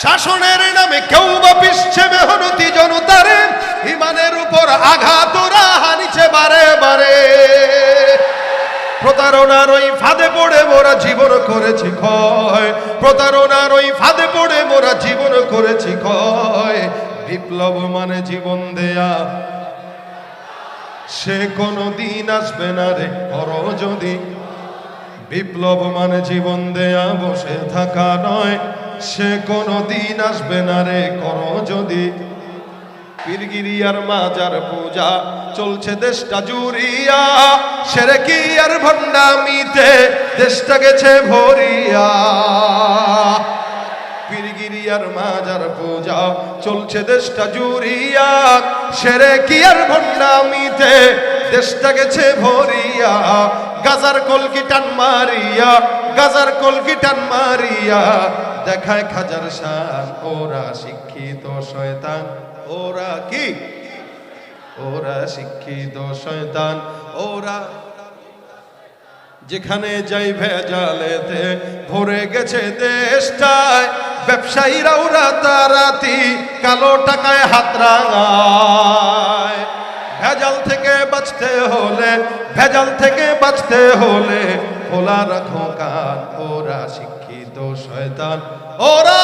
শাসনের নামে কেউ বা পিসছে মেহনতি জনতারে, ইমানের উপর আঘাত হানিছে বারে বারে। প্রতারণার ওই ফাঁদে পড়ে মোরা জীবন করেছি ক্ষয়। প্রতারণার ওই ফাঁদে পড়ে মোরা জীবন করেছি ক্ষয়। বিপ্লব মানে জীবন দেয়া। সে কোনো দিন আসবে না রে করো যদি। বিপ্লব মানে জীবন দেয়া, বসে থাকা নয়। সে কোনো দিন আসবে না রে করো যদি। পীরগিরিয়ার মাজার পূজা চলছে দেশটা জুড়িয়া সেরে কি আর ভণ্ডামিতে দেশটা গেছে ভরিয়া। পীরগিরিয়ার মাজার পূজা চলছে দেশটা জুড়িয়া সেরে কি আর ভণ্ডামিতে দেশটা গেছে ভরিয়া। গাজার কলকি টান মারিয়া, গাজার কলকি টান মারিয়া দেখায় খাজার শান। ওরা শিক্ষিত শয়তান। ওরা কি? ওরা শিক্ষিত শয়তান। ওরা যেখানে যাই ভেজালেতে ভরে গেছে দেশটায়, ব্যবসায়ীরাও রাতারাতি কালো টাকায় হাত ভেজাল থেকে বাঁচতে হলে, ভেজাল থেকে বাঁচতে হলে খোলা রাখো কান। ওরা শিক্ষিত শয়তান। ওরা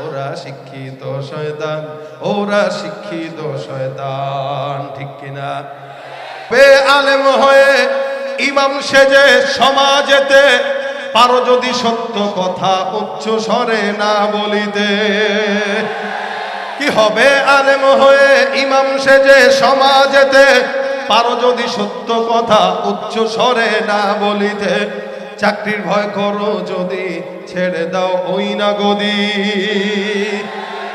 ওরা শিক্ষিত শয়তান, ওরা শিক্ষিত শয়তান, ঠিক কিনা? বে আলেম হয়ে ইমাম সেজে সমাজেতে পারো যদি সত্য কথা উচ্চ স্বরে না বলিতে। কি হবে আলেম হয়ে ইমাম সেজে সমাজেতে পারো যদি সত্য কথা উচ্চ স্বরে না বলিতে। চাকরির ভয় করো যদি, ছেড়ে দাও ওই না গদি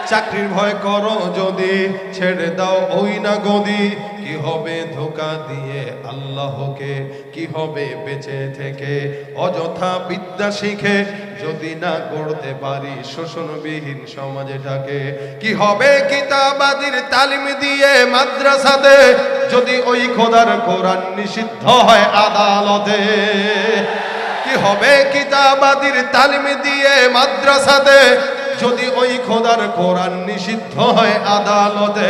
চাকরির ভয় করো যদি, ছেড়ে দাও ওই না গদি কি হবে ধোকা দিয়ে আল্লাহকে, কি হবে বেঁচে থেকে? অযথা বিদ্যা শিখে যদি না করতে পারি শোষণবিহীন সমাজটাকে, কি হবে কিতাবাদির তালিম দিয়ে মাদ্রাসাতে? যদি ওই খোদার কোরআন নিষিদ্ধ হয় আদালতে হবে কিতাবাদির তালিম দিয়ে মাদ্রাসাতে। যদি ওই খোদার কোরআন নিষিদ্ধ হয় আদালতে,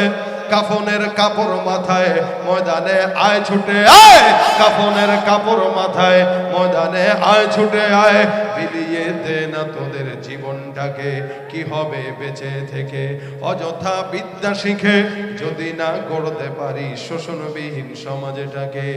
কাফনের কাপড় মাথায় ময়দানে আয় ছুটে আয়, কাফনের কাপড় মাথায় ময়দানে আয় ছুটে আয়, বিলিয়ে দে না তোদের জীবনটাকে, কি হবে বেঁচে থেকে? অযথা বিদ্যা শিখে যদি না গড়তে পারি শোষণবিহীন সমাজটাকে।